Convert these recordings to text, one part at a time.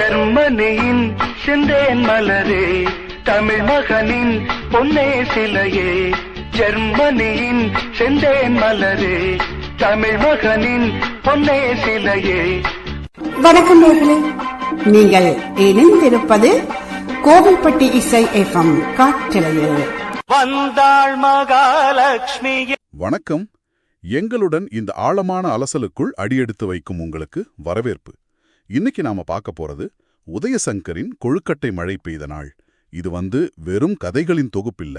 ஜெர்மனியின் செந்தேன் மலரே தமிழ் மகனின் பொன்னே சிலையே. ஜெர்மனியின் செந்தேன் மலரே தமிழ் மகனின் பொன்னே சிலையே. வணக்கம் நேர்களே. நீங்கள் இணைந்திருப்பது கோவில்பட்டி இசை எஃப்எம் காற்றலையில். வந்தாள் மகாலட்சுமி. வணக்கம். எங்களுடன் இந்த ஆழமான அலசலுக்குள் அடியெடுத்து வைக்கும் உங்களுக்கு வரவேற்பு. இன்னைக்கு நாம பார்க்க போறது உதயசங்கரின் கொழுக்கட்டை மழை பெய்த நாள். இது வந்து வெறும் கதைகளின் தொகுப்பில்ல.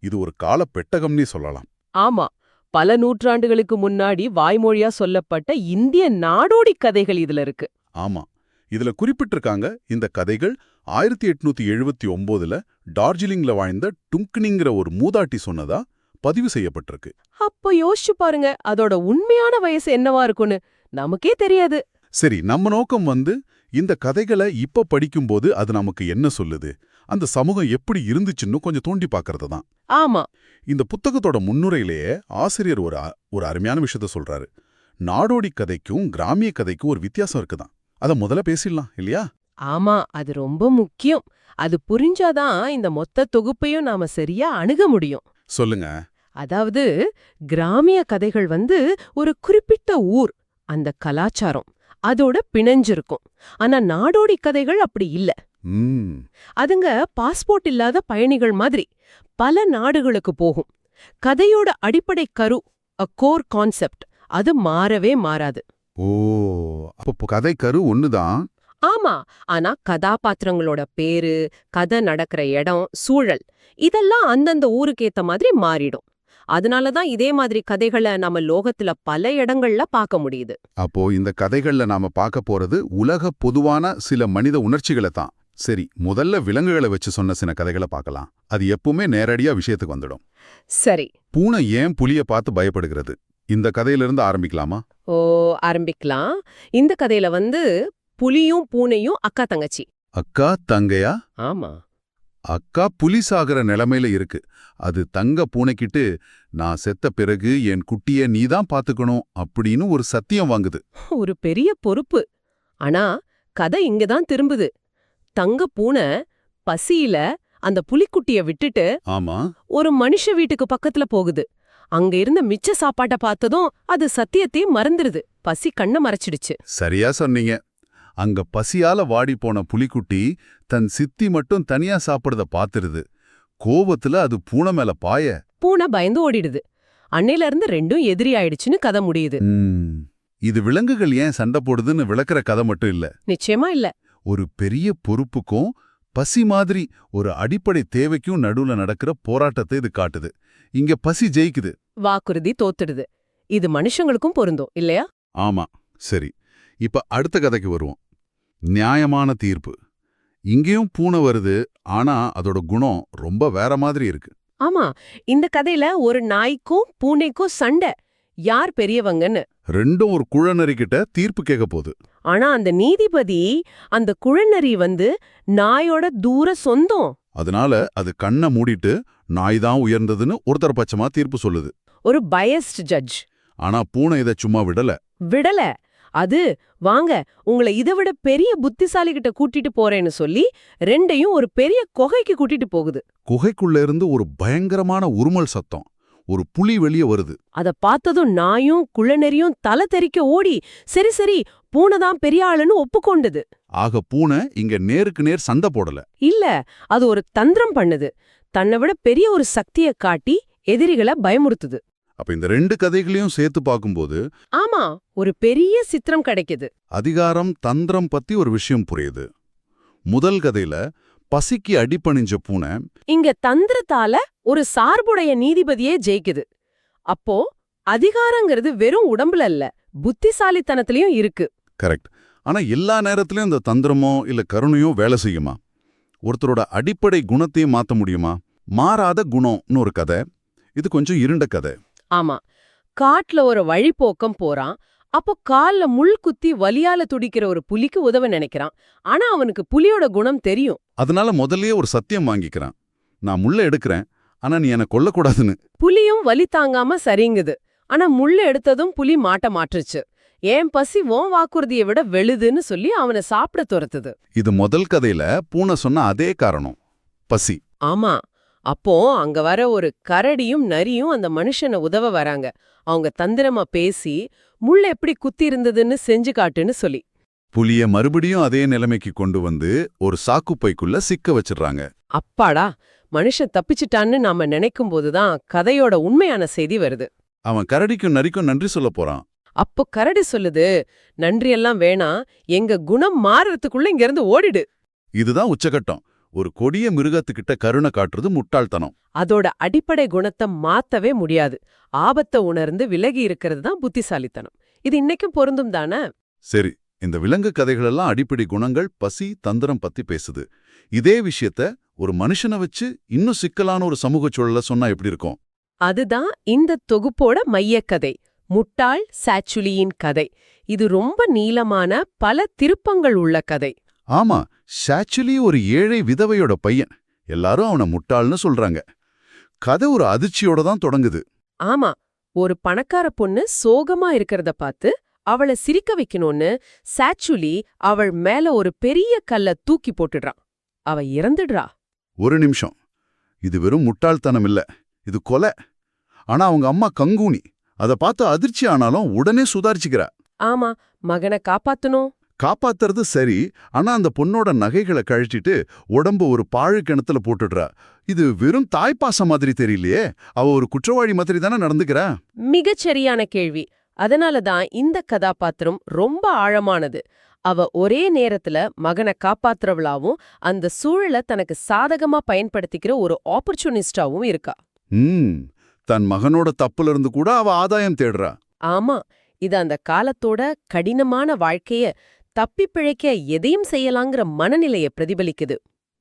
இது ஒரு கால பெட்டகம்னே சொல்லலாம். ஆமா. பல நூற்றாண்டுகளுக்கு முன்னாடி வாய்மொழியா சொல்லப்பட்ட இந்திய நாடோடி கதைகள் இதுல இருக்கு. ஆமா. இதுல குறிப்பிட்டிருக்காங்க இந்த கதைகள் ஆயிரத்தி எட்நூத்தி எழுபத்தி ஒன்பதுல டார்ஜிலிங்ல வாழ்ந்த டுங்க்னிங்கிற ஒரு மூதாட்டி சொன்னதா பதிவு செய்யப்பட்டிருக்கு. அப்ப யோசிச்சு பாருங்க அதோட உண்மையான வயசு என்னவா இருக்கும்னு நமக்கே தெரியாது. சரி நம்ம நோக்கம் வந்து இந்த கதைகளை இப்ப படிக்கும்போது அது நமக்கு என்ன சொல்லுது? அந்த சமூகம் எப்படி இருந்துச்சுன்னு கொஞ்சம் தோண்டி பார்க்கறது தான். ஆமா. இந்த புத்தகத்தோட முன்னுரையிலேயே ஆசிரியர் ஒரு ஒரு அருமையான விஷயத்த சொல்றாரு. நாடோடி கதைக்கும் கிராமிய கதைக்கும் ஒரு வித்தியாசம் இருக்குதான். அத முதல்ல பேசிடலாம் இல்லையா? ஆமா அது ரொம்ப முக்கியம். அது புரிஞ்சாதான் இந்த மொத்த தொகுப்பையும் நாம சரியா அணுக முடியும். சொல்லுங்க. அதாவது கிராமிய கதைகள் வந்து ஒரு குறிப்பிட்ட ஊர் அந்த கலாச்சாரம். அதோட பிணைஞ்சிருக்கும். ஆனா நாடோடி கதைகள் அப்படி இல்ல. அதுங்க பாஸ்போர்ட் இல்லாத பயணிகள் மாதிரி பல நாடுகளுக்கு போகும். கதையோட அடிப்படை கரு அ கோர் கான்செப்ட் அது மாறவே மாறாது. ஓ அப்போ கதை கரு ஒண்ணுதான். ஆமா ஆனா கதாபாத்திரங்களோட பேரு கதை நடக்கிற இடம் சூழல் இதெல்லாம் அந்தந்த ஊருக்கேத்த மாதிரி மாறிடும். அதனாலதான் இதே மாதிரி கதைகளை நம்ம லோகத்துல பல இடங்கள்ல பார்க்க முடியுது. அப்போ இந்த கதைகள்ல நாம பார்க்க போறது உலக பொதுவான சில மனித உணர்ச்சிகளை தான். சரி முதல்ல விலங்குகளை வச்சு சொன்ன சில கதைகளை பார்க்கலாம். அது எப்பவுமே நேரடியா விஷயத்துக்கு வந்துடும். சரி. பூனை ஏன் புலிய பார்த்து பயப்படுகிறது? இந்த கதையிலிருந்து ஆரம்பிக்கலாமா? ஓ ஆரம்பிக்கலாம். இந்த கதையில வந்து புலியும் பூனையும் அக்கா தங்கச்சி. அக்கா தங்கையா? ஆமா. அக்கா புலி சாகிற நிலைமையில இருக்கு. அது தங்க பூனைக்கிட்டு நான் செத்த பிறகு என் குட்டிய நீதான் பாத்துக்கணும் அப்படின்னு ஒரு சத்தியம் வாங்குது. ஒரு பெரிய பொறுப்பு. ஆனா கதை இங்கதான் திரும்புது. தங்க பூனை பசியில அந்த புலிக்குட்டிய விட்டுட்டு ஆமா. ஒரு மனுஷ வீட்டுக்கு பக்கத்துல போகுது. அங்க இருந்த மிச்ச சாப்பாட்ட பார்த்ததும் அது சத்தியத்தையும் மறந்துருது. பசி கண்ண மறைச்சிடுச்சு. சரியா சொன்னீங்க. அங்க பசியால வாடி போன புலிக்குட்டி தன் சித்தி மட்டும் தனியா சாப்பிடுறத பாத்துருது. கோவத்துல அது பூனை மேல பாய. பூனை பயந்து ஓடிடுது. அன்னையில இருந்து ரெண்டும் எதிரி ஆயிடுச்சுன்னு கதை முடியுது. இது விலங்குகள் ஏன் சண்டை போடுதுன்னு விளக்குற கதை மட்டும் இல்ல. நிச்சயமா இல்ல. ஒரு பெரிய பொறுப்புக்கும் பசி மாதிரி ஒரு அடிப்படை தேவைக்கும் நடுவுல நடக்கிற போராட்டத்தை இது காட்டுது. இங்க பசி ஜெயிக்குது. வாக்குறுதி தோத்துடுது. இது மனுஷங்களுக்கும் பொருந்தும் இல்லையா? ஆமா. சரி. இப்ப அடுத்த கதைக்கு வருவோம். நியாயமான தீர்ப்பு. இங்கேயும் பூனை வருது ஆனா அதோட குணம் ரொம்ப வேற மாதிரி இருக்கு. ஆமா இந்த கதையில ஒரு நாய்க்கும் பூனைக்கும் சண்டை. யார் பெரியவங்கன்னு? ரெண்டும் ஒரு குழநரி கிட்ட தீர்ப்பு கேட்க போகுது. ஆனா அந்த நீதிபதி அந்த குழநரி வந்து நாயோட தூர சொந்தம். அதனால அது கண்ணை மூடிட்டு நாய் தான் உயர்ந்ததுன்னு ஒருத்தர் பட்சமா தீர்ப்பு சொல்லுது. ஒரு பயஸ்ட் ஜட்ஜ் ஆனா பூனை இதை சும்மா விடல. விடல. அது வாங்க உங்களை இதை விட பெரிய புத்திசாலி கிட்ட கூட்டிட்டு போறேன்னு சொல்லி ரெண்டையும் ஒரு பெரிய குகைக்கு கூட்டிட்டு போகுது. குகைக்குள்ள இருந்து ஒரு பயங்கரமான உருமல் சத்தம். ஒரு புலி வெளியே வருது. அத பார்த்ததும் நாயும் குள்ளநெறியும் தலை தெறிக்க ஓடி சரி சரி பூனை தான் பெரிய ஆளுன்னு ஒப்புக்கொண்டது. ஆக பூனை இங்க நேருக்கு நேர் சண்டை போடல. இல்ல அது ஒரு தந்திரம் பண்ணுது. தன்னை விட பெரிய ஒரு சக்திய காட்டி எதிரிகளை பயமுறுத்துது. அப்ப இந்த ரெண்டு கதைகளையும் சேர்த்து பார்க்கும்போது ஆமா ஒரு பெரிய சித்திரம் கிடைக்குது. அதிகாரம் தந்திரம் பத்தி ஒரு விஷயம் புரியுது. முதல் கதையில பசிக்கு அடிபணிஞ்ச பூனை இங்க தந்திரத்தால ஒரு சார்புடைய நீதிபதியே ஜெயிக்குது. அப்போ அதிகாரங்கிறது வெறும் உடம்புல இல்ல புத்திசாலித்தனத்திலயும் இருக்கு. கரெக்ட். ஆனா எல்லா நேரத்திலயும் இந்த தந்திரமோ இல்ல கருணையோ வேலை செய்யுமா? ஒருத்தரோட அடிப்படை குணத்தையும் மாத்த முடியுமா? மாறாத குணம்னு ஒரு கதை. இது கொஞ்சம் இருண்ட கதை. ஆமா. காட்டுல ஒரு வழிப்போக்கம் போறான். அப்போ கால்ல முள் குத்தி வலியால துடிக்கிற ஒரு புலிக்கு உதவ நினைக்கிறான். ஆனா அவனுக்கு புலியோட குணம் தெரியும். அதனால முதல்லயே ஒரு சத்தியம் வாங்கிக்கிறான். நான் முள்ள எடுக்கிறேன். ஆனா நீ என்ன கொல்லக்கூடாதுன்னு. புலியும் வலி தாங்காம சரிங்குது. ஆனா முள்ள எடுத்ததும் புலி மாட்ட மாற்றுச்சு என் பசி உன் வாக்குறுதியை விட வெளுதுன்னு சொல்லி அவனை சாப்பிட துரத்துது. இது முதல் கதையில பூனை சொன்ன அதே காரணம். பசி. ஆமா. அப்போ அங்க வர ஒரு கரடியும் நரியும் அந்த மனுஷனை உதவ வராங்க. அவங்க தந்திரமா பேசி முள்ள எப்படி குத்தி இருந்ததுன்னு செஞ்சு காட்டுன்னு சொல்லி. புலிய மறுபடியும் அதே நிலைமைக்கு கொண்டு வந்து ஒரு சாக்குப்பைக்குள்ள சிக்க வச்சிடுறாங்க. அப்பாடா மனுஷன் தப்பிச்சிட்டான்னு நாம நினைக்கும் போதுதான் கதையோட உண்மையான செய்தி வருது. அவன் கரடிக்கும் நரிக்கும் நன்றி சொல்ல போறான். அப்போ கரடி சொல்லுது நன்றியெல்லாம் வேணாம் எங்க குணம் மாறுறதுக்குள்ள இங்க இருந்து ஓடிடு. இதுதான் உச்சகட்டம். ஒரு கொடிய மிருகத்துக்கிட்ட கருணை காட்டுறது முட்டாள்தனம். அதோட அடிப்படை குணத்தை மாத்தவே முடியாது. ஆபத்தை உணர்ந்து விலகி இருக்கிறது தான் புத்திசாலித்தனம். இது இன்னைக்கும் பொருந்தும் தானே? சரி இந்த விலங்கு கதைகளெல்லாம் அடிப்படை குணங்கள் பசி தந்திரம் பத்தி பேசுது. இதே விஷயத்த ஒரு மனுஷனை வச்சு இன்னும் சிக்கலான ஒரு சமூக சூழல சொன்னா எப்படி இருக்கும்? அதுதான் இந்த தொகுப்போட மையக்கதை முட்டாள் சாச்சுலியின் கதை. இது ரொம்ப நீளமான பல திருப்பங்கள் உள்ள கதை. ஆமா சாச்சுலி ஒரு ஏழை விதவையோட பையன். எல்லாரும் அவனை முட்டாள்னு சொல்றாங்க. கதை ஒரு அதிர்ச்சியோட தான் தொடங்குது. ஆமா ஒரு பணக்கார பொண்ணு சோகமா இருக்கிறத பார்த்து அவளை சிரிக்க வைக்கணும்னு சாச்சுலி அவள் மேல ஒரு பெரிய கல்ல தூக்கி போட்டுடுறான். அவ இறந்துடுறா. ஒரு நிமிஷம். இது வெறும் முட்டாள்தனம் இல்ல. இது கொலை. ஆனா அவங்க அம்மா கங்கூனி. அத பார்த்து அதிர்ச்சி ஆனாலும் உடனே சுதாரிச்சுக்கிறா. ஆமா மகனை காப்பாத்தணும். காப்பாத்துறது சரி ஆனா அந்த பொண்ணோட நகைகளை கழட்டிட்டு உடம்ப ஒரு பாழு கிணத்துல போட்டுடுறா. இது வெறும் தாய்ப்பாசம் மாதிரி தெரியலையே. அவ ஒரு குற்றவாளி மாதிரி தானே நடந்துக்கிறா? மிகச் சரியான கேள்வி. அதனால தான் இந்த கதாபாத்திரம் ரொம்ப ஆழமானது. அவ ஒரே நேரத்துல மகனை காப்பாத்துறவளாவும் அந்த சூழலை தனக்கு சாதகமா பயன்படுத்திக்கிற ஒரு ஆப்பர்ச்சுனிஸ்டாவும் இருக்கா. ம். தன் மகனோட தப்புல இருந்து கூட அவ ஆதாயம் தேடுறா. ஆமா. இது அந்த காலத்தோட கடினமான வாழ்க்கைய தப்பி பிழைக்க எதையும் செய்யலாங்கிற மனநிலைய பிரதிபலிக்குது.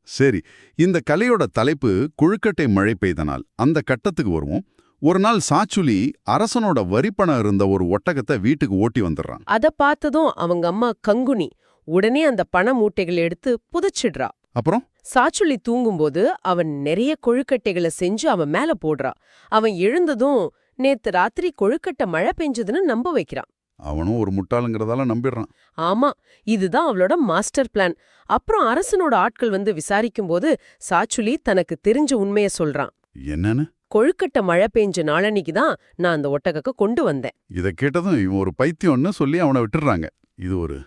சரி இந்த கலையோட தலைப்பு குழுக்கட்டை மழை பெய்த நாள் அந்த கட்டத்துக்கு வருவோம். ஒரு நாள் சாச்சுலி அரசனோட வரிப்பணம் இருந்த ஒரு ஒட்டகத்தை வீட்டுக்கு ஓட்டி வந்துடுறான். அத பார்த்ததும் அவங்க அம்மா கங்குனி உடனே அந்த பண மூட்டைகளை எடுத்து புதைச்சிடுறா. அப்புறம்? சாச்சுளி தூங்கும்போது அவன் நிறைய கொழுக்கட்டைகளை செஞ்சு அவன் மேல போடுறா. அவன் எழுந்ததும் நேத்து ராத்திரி கொழுக்கட்டை மழை பெஞ்சதுன்னு நம்ப வைக்கிறான். அவனும் ஒரு முட்டாளுங்கிறதால நம்பிடுறான். ஆமா இதுதான் அவளோட மாஸ்டர் பிளான். அப்புறம் அரசனோட ஆட்கள் வந்து விசாரிக்கும்போது சாச்சுலி தனக்கு தெரிஞ்ச உண்மைய சொல்றான். என்னன்னு? கொழுக்கட்டை மழை பெஞ்ச நாளன்னைக்கு தான் நான் அந்த ஒட்டகக்க கொண்டு வந்தேன். இதை கேட்டதும் இவன் ஒரு பைத்தியம்னு சொல்லி அவனை விட்டுடுறாங்க. இது ஒரு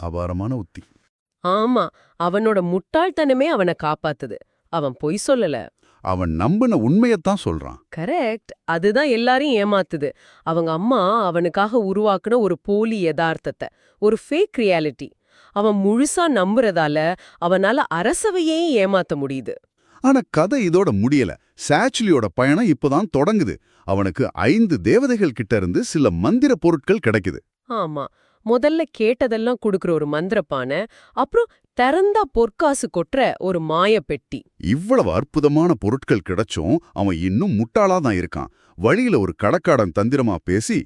அபாரமான உத்தி. ஆமா அவனோட முட்டாள்தனமே அவனை காப்பாத்துது. அவன் பொய் சொல்லல. அவன் நம்பின உண்மையத்தான் சொல்றான். கரெக்ட் அதுதான் எல்லாரையும் ஏமாத்துது. அவங்க அம்மா அவனுக்காக உருவாக்குன ஒரு போலி யதார்த்தத்தை ஒரு ஃபேக் ரியாலிட்டி அவன் முழுசா நம்புறதால அவனால அரசவையே ஏமாத்த முடியுது. ஆனா கதை இதோட முடியல. சாச்சுலியோட பயணம் இப்பதான் தொடங்குது. அவனுக்கு ஐந்து தேவதைகள் கிட்ட இருந்து சில மந்திர பொருட்கள் கிடைக்குது. ஆமா. முதல்ல கேட்டதெல்லாம் குடுக்குற ஒரு மந்திரப்பான அப்புறம் திறந்தா பொற்காசு கொட்டுற ஒரு மாய பெட்டி. இவ்வளவு அற்புதமான பொருட்கள் கிடைச்சும் அவன் இன்னும் முட்டாளா தான் இருக்கான். வழியில ஒரு கடக்காடன் தந்திரமா பேசி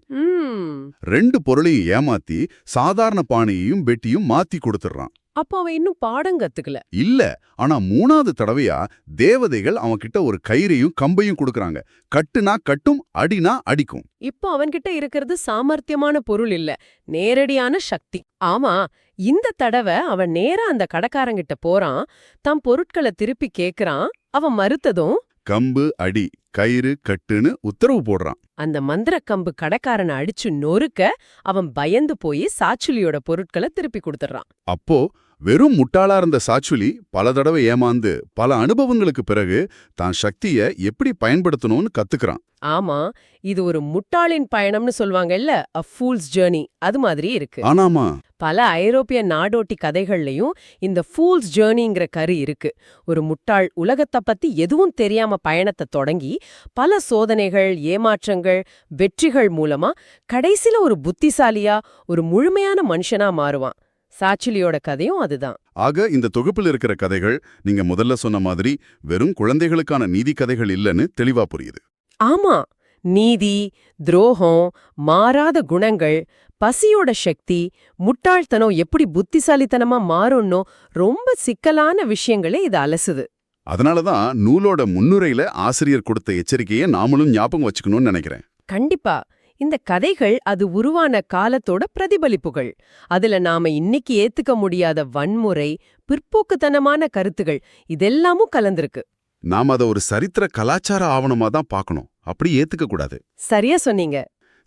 ரெண்டு பொருளையும் ஏமாத்தி சாதாரண பானையையும் பெட்டியும் மாத்தி கொடுத்துடுறான். அப்ப அவன் இன்னும் பாடம் கத்துக்கல. இல்ல ஆனா மூணாவது தடவையா தேவதைகள் அவன்கிட்ட ஒரு கயிறையும் கம்பையும் கொடுக்கறாங்க. கட்டுனா கட்டும் அடினா அடிக்கும். இப்போ அவன்கிட்ட இருக்கிறது சாமர்த்தியமான பொருள் இல்ல நேரடியான சக்தி. ஆமா இந்த தடவை அவன் நேரா அந்த கடைக்காரங்கிட்ட போறான். தம் பொருட்களை திருப்பி கேக்குறான். அவன் மறுத்ததும் கம்பு அடி கயிறு கட்டுன்னு உத்தரவு போடுறான். அந்த மந்திர கம்பு கடைக்காரனை அடிச்சு நொறுக்க அவன் பயந்து போய் சாச்சுலியோட பொருட்களை திருப்பி கொடுத்துறான் அப்போ வெறும் முட்டாளா இருந்த சாச்சுலி பல தடவை ஏமாந்து பல அனுபவங்களுக்கு பிறகு தான் சக்திய எப்படி பயன்படுத்தணும்னு கத்துக்கிறான். ஆமா இது ஒரு முட்டாளின் பயணம்னு சொல்வாங்கல்ல அ ஃபூல்ஸ் ஜேர்னி அது மாதிரி இருக்கு. ஆனாமா. பல ஐரோப்பிய நாடோட்டி கதைகள்லயும் இந்த ஃபூல்ஸ் ஜேர்னிங்கிற கரு இருக்கு. ஒரு முட்டாள் உலகத்தை பத்தி எதுவும் தெரியாம பயணத்தை தொடங்கி பல சோதனைகள் ஏமாற்றங்கள் வெற்றிகள் மூலமா கடைசில ஒரு புத்திசாலியா ஒரு முழுமையான மனுஷனா மாறுவான். சாச்சிலியோட கதையும் அதுதான். ஆக இந்த தொகுப்பில் இருக்கிற கதைகள் நீங்க முதல்ல சொன்ன மாதிரி வெறும் குழந்தைகளுக்கான நீதி கதைகள் இல்லைன்னு தெளிவா புரியுது. ஆமா. நீதி துரோகம் மாறாத குணங்கள் பசியோட சக்தி முட்டாள்தனம் எப்படி புத்திசாலித்தனமா மாறும்னோ ரொம்ப சிக்கலான விஷயங்களே இது அலசுது. அதனாலதான் நூலோட முன்னுரையில ஆசிரியர் கொடுத்த எச்சரிக்கையை நாமளும் ஞாபகம் வச்சுக்கணும்னு நினைக்கிறேன். கண்டிப்பா. இந்த கதைகள் அது உருவான காலத்தோட பிரதிபலிப்புகள். அதுல நாம இன்னைக்கு ஏத்துக்க முடியாத வன்முறை பிற்போக்குத்தனமான கருத்துகள் இதெல்லாமும் கலந்திருக்கு. நாம் அதை ஒரு சரித்திர கலாச்சார ஆவணமா தான் பார்க்கணும் அப்படி ஏத்துக்க கூடாது. சரியா சொன்னீங்க.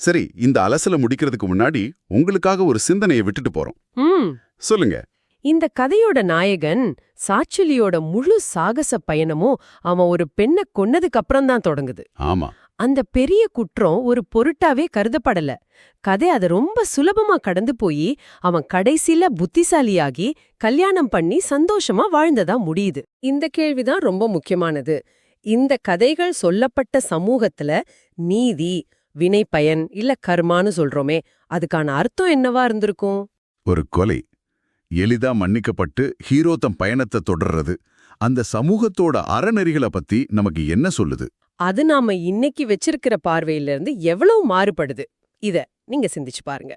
சரி இந்த அலசலை முடிக்கிறதுக்கு முன்னாடி உங்களுக்காக ஒரு சிந்தனையை விட்டுட்டு போறோம். சொல்லுங்க. இந்த கதையோட நாயகன் சாச்சுலியோட முழு சாகச பயணமும் அவன் ஒரு பெண்ணை கொன்னதுக்கு அப்புறம் தான் தொடங்குது. ஆமா. அந்த பெரிய குற்றம் ஒரு பொருட்டாவே கருதப்படல. கதை அதை ரொம்ப சுலபமா கடந்து போய் அவன் கடைசில புத்திசாலியாகி கல்யாணம் பண்ணி சந்தோஷமா வாழ்ந்ததா முடியுது. இந்த கேள்விதான் ரொம்ப முக்கியமானது. இந்த கதைகள் சொல்லப்பட்ட சமூகத்துல நீதி வினை பயன் இல்ல கர்மான்னு சொல்றோமே அதுக்கான அர்த்தம் என்னவா இருந்திருக்கும்? ஒரு கொலை. எளிதா மன்னிக்கப்பட்டு ஹீரோ தம் பயணத்தை தொடர்றது. அந்த சமூகத்தோட அறநெறிகளை பத்தி நமக்கு என்ன சொல்லுது? அது நாம இன்னைக்கு வச்சிருக்கிற பார்வையில இருந்து எவ்வளவு மாறுபடுது? இத நீங்க சிந்திச்சு பாருங்க.